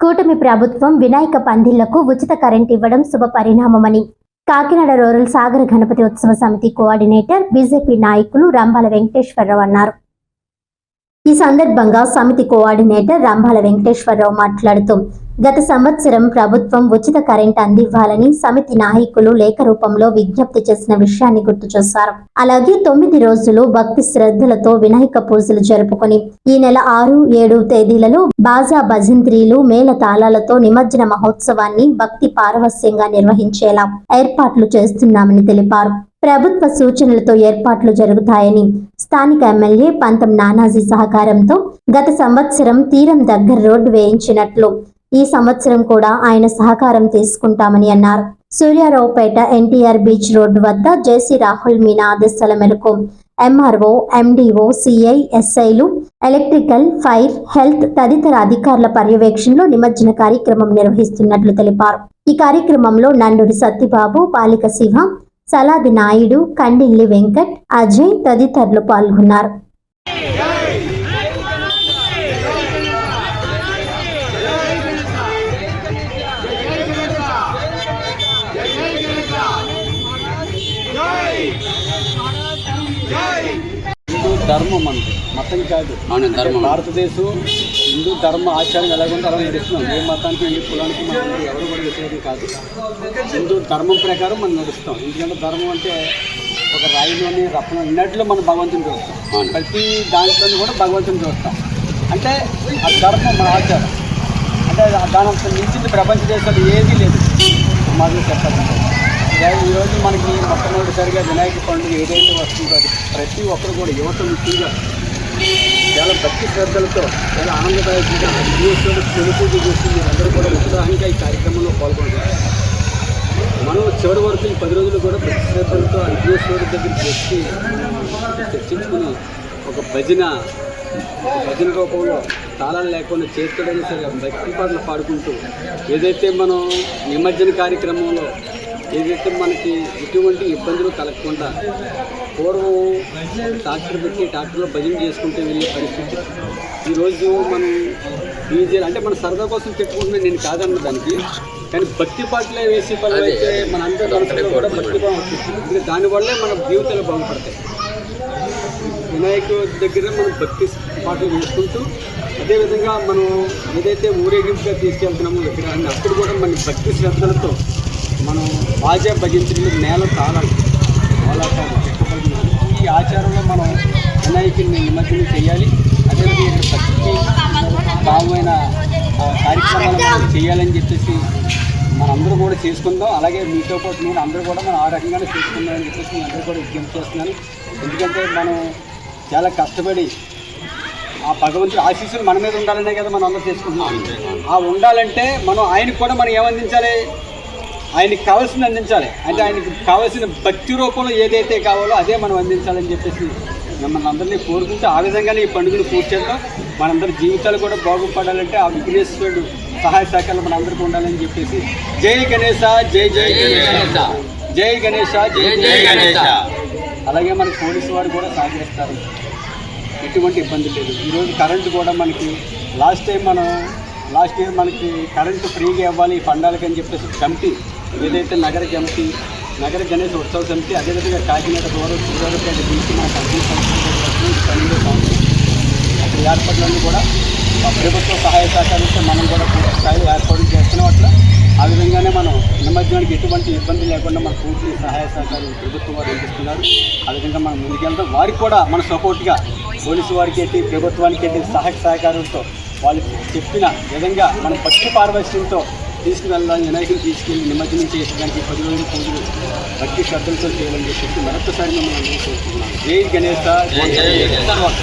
కూటమి ప్రభుత్వం వినాయక పందిళ్ళకు ఉచిత కరెంట్ ఇవ్వడం శుభ పరిణామమని. కాకినాడ రూరల్ సాగర గణపతి ఉత్సవ సమితి కోఆర్డినేటర్ బీజేపీ నాయకులు రంభాల వెంకటేశ్వరరావు అన్నారు. ఈ సందర్భంగా సమితి కోఆర్డినేటర్ రంభాల వెంకటేశ్వరరావు మాట్లాడుతూ గత సంవత్సరం ప్రభుత్వం ఉచిత కరెంట్ అందివ్వాలని సమితి నాయకులు లేఖ రూపంలో విజ్ఞప్తి చేసిన విషయాన్ని గుర్తు చేశారు. అలాగే తొమ్మిది రోజులు భక్తి శ్రద్ధలతో వినాయక పూజలు జరుపుకొని ఈ నెల ఆరు ఏడు తేదీలలో బాజా భజంత్రీలు మేళ తాళాలతో నిమజ్జన మహోత్సవాన్ని భక్తి పారవస్యంగా నిర్వహించేలా ఏర్పాట్లు చేస్తున్నామని తెలిపారు. ప్రభుత్వ సూచనలతో ఏర్పాట్లు జరుగుతాయని స్థానిక ఎమ్మెల్యే పంతం నానాజీ సహకారంతో గత సంవత్సరం తీరం దగ్గర రోడ్డు వేయించినట్లు ఈ సంవత్సరం కూడా ఆయన సహకారం తీసుకుంటామని అన్నారు. సూర్యారావుపేట ఎన్టీఆర్ బీచ్ రోడ్డు వద్ద జేసీ రాహుల్ మీనా ఆదేశాల మేరకు ఎంఆర్ఓ ఎండిఓ సిఐ ఎస్ఐలు ఎలక్ట్రికల్ ఫైర్ హెల్త్ తదితర అధికారుల పర్యవేక్షణలో నిమజ్జన కార్యక్రమం నిర్వహిస్తున్నట్లు తెలిపారు. ఈ కార్యక్రమంలో నండూరి సత్యబాబు పాలిక శివ సలాది నాయుడు కండిల్లి వెంకట్ అజయ్ తదితరులు పాల్గొన్నారు. ధర్మం మనది మతం కాదు. అవును ధర్మం. భారతదేశం హిందూ ధర్మ ఆచారం ఎలాగుంటే అలా నడుస్తున్నాం. ఏ మతానికి ఏ కులానికి మనం ఎవరు కూడా వ్యతిరేకం కాదు. హిందూ ధర్మం ప్రకారం మనం నడుస్తాం. ఎందుకంటే ధర్మం అంటే ఒక రాయిలోని రత్నం ఇన్నట్లో మనం భగవంతుని చూస్తాం. ప్రతి దాంట్లోని కూడా భగవంతుని చూస్తాం. అంటే ఆ ధర్మం మన ఆచారం. అంటే దాని అంత మించింది ప్రపంచ దేశాలు ఏదీ లేదు. మాది చెప్పాలంటే. ఈరోజు మనకి మొట్టమొదటిసారిగా వినాయక పండుగ ఏదైతే వస్తుందో అది ప్రతి ఒక్కరు కూడా యువత ముఖ్యంగా చాలా భక్తి శ్రద్ధలతో చాలా ఆనందదాయకంగా విఘ్నేశ్వరుడు చెడుపూజ చేసి మీరందరూ కూడా ఉత్సాహంగా ఈ కార్యక్రమంలో పాల్గొంటారు మనం చివరి వరకు ఈ పది రోజులు కూడా భక్తి శ్రద్ధలతో ఆ దగ్గరికి వచ్చి చర్చించుకుని ఒక భజన భజన రూపంలో తాళాలు లేకుండా చేతుడైనా సరే భక్తి పాటలు పాడుకుంటూ ఏదైతే మనం నిమజ్జన కార్యక్రమంలో ఏదైతే మనకి ఎటువంటి ఇబ్బందులు కలగకుండా పూర్వం ట్రాక్టర్ పెట్టి ట్రాక్టర్లో భజన చేసుకుంటూ వెళ్ళే పరిస్థితి. ఈరోజు మనం డీజే అంటే మన సరదా కోసం పెట్టుకుంటున్నా నేను కాదన్న దానికి. కానీ భక్తి పాటలే వేసి పనులు అయితే మన అందరి కూడా భక్తి భావం ఇంకా దానివల్లే మన జీవితాలు బాగుపడతాయి. వినాయకుడి దగ్గర మనం భక్తి పాటలు వేసుకుంటూ అదేవిధంగా మనం ఏదైతే ఊరేగింపుగా తీసుకెళ్తున్నామో విగ్రహాన్ని అప్పుడు కూడా మన భక్తి శ్రద్ధలతో మనం బాజా భజించిన నేల తాళాలి కోలాటాలు ఈ ఆచారంలో మనం వినాయకుడిని నిమజ్జనం చేయాలి. అదేవిధంగా ఇక్కడ భక్తి భావమైన కార్యక్రమాలు మనం చేయాలని చెప్పేసి మనందరూ కూడా చేసుకుందాం. అలాగే మీతో పాటు మీరు అందరూ కూడా మనం ఆ రకంగానే చేసుకుందాం అని చెప్పేసి అందరూ కూడా విజ్ఞప్తి చేస్తున్నాను. ఎందుకంటే మనం చాలా కష్టపడి ఆ భగవంతుడి ఆశీస్సులు మన మీద ఉండాలనే కదా మనం అందరూ చేసుకుంటున్నాం. ఆ ఉండాలంటే మనం ఆయనకు కూడా మనం ఏమందించాలి ఆయనకి కావాల్సింది అందించాలి. అంటే ఆయనకి కావాల్సిన భక్తి రూపంలో ఏదైతే కావాలో అదే మనం అందించాలని చెప్పేసి మిమ్మల్ని అందరినీ కోరుకుంటూ ఆ విధంగానే ఈ పండుగను పూర్తి చేద్దాం. మనందరి జీవితాలు కూడా బాగుపడాలంటే ఆ విఘ్నేశ్వరుడు సహాయ సహకారాలు మనందరికీ ఉండాలని చెప్పేసి జై గణేశ జై జై గణేశ. జై గణేశ జై జై గణేశ. అలాగే మన పోలీసు వారు కూడా సహకరిస్తారు ఎటువంటి ఇబ్బంది లేదు. ఈరోజు కరెంటు కూడా మనకి లాస్ట్ టైం మనం లాస్ట్ ఇయర్ మనకి కరెంటు ఫ్రీగా ఇవ్వాలి ఈ పండాలకి అని చెప్పేసి కమిటీ ఏదైతే నగర కమిటీ నగర గణేష్ ఉత్సవ సమితి అదేవిధంగా కాకినాడ దూరం సూర్యాపేట బీచ్ మన కంపెనీ పన్నెండు సంవత్సరం అక్కడ ఏర్పాట్లన్నీ కూడా ప్రభుత్వ సహాయ సహకారంతో మనం కూడా పూర్తి స్థాయిలో ఏర్పాటు చేస్తున్నాం అట్లా ఆ విధంగానే మనం నిమజ్జనానికి ఎటువంటి ఇబ్బంది లేకుండా మన పూర్తి సహాయ సహకారం ప్రభుత్వం వారు అందిస్తున్నారు. అదేవిధంగా మనం ముందుకెళ్తాం వారికి కూడా మన సపోర్ట్గా పోలీసు వారికి అయితే ప్రభుత్వానికి అయితే సహాయ సహకారంతో వాళ్ళు చెప్పిన విధంగా మన పక్షి పారవశ్యంతో తీసుకువెళ్ళాలని వినాయకుని తీసుకెళ్ళి నిమజ్జనం చేసేదానికి పది రోజులు పూజలు భక్తి శ్రద్ధలతో చేయాలని చెప్పి మరొకసారి మిమ్మల్ని అందరూ కోరుకుంటున్నాను. జై గణేష్